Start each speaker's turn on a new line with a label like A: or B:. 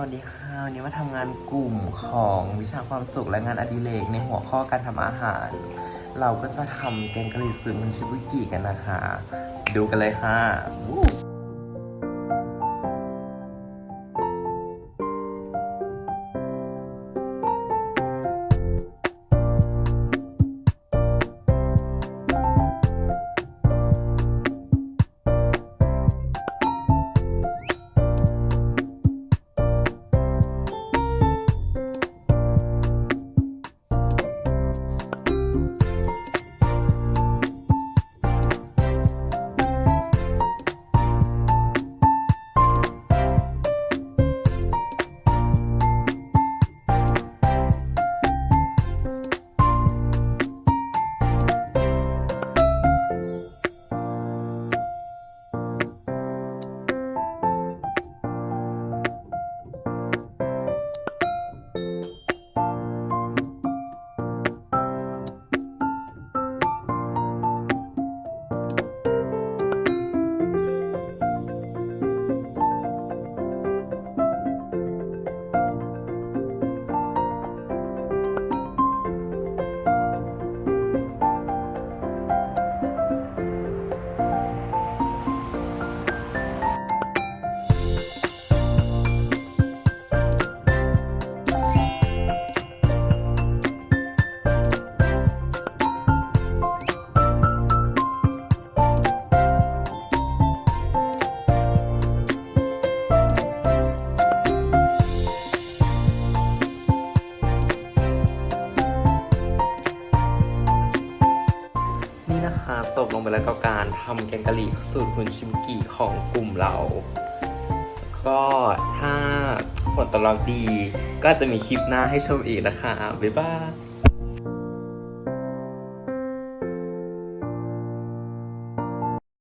A: วัสดีค่ะวันนี้มาทำงานกลุ่มของวิชาความสุขและงานอดิเรกในหัวข้อการทำอาหาร เราก็จะมาทำแกงกะหรี่สูตรมิชิบุกิกันนะคะ ดูกันเลยค่ะ จบลงไปแล้วกับการทำแกงกะหรี่สูตรคุณชิมกีของกลุ่มเรา ก็ถ้าผลตอบรับดีก็จะมีคลิปหน้าให้ชมอีกนะคะ บ๊ายบาย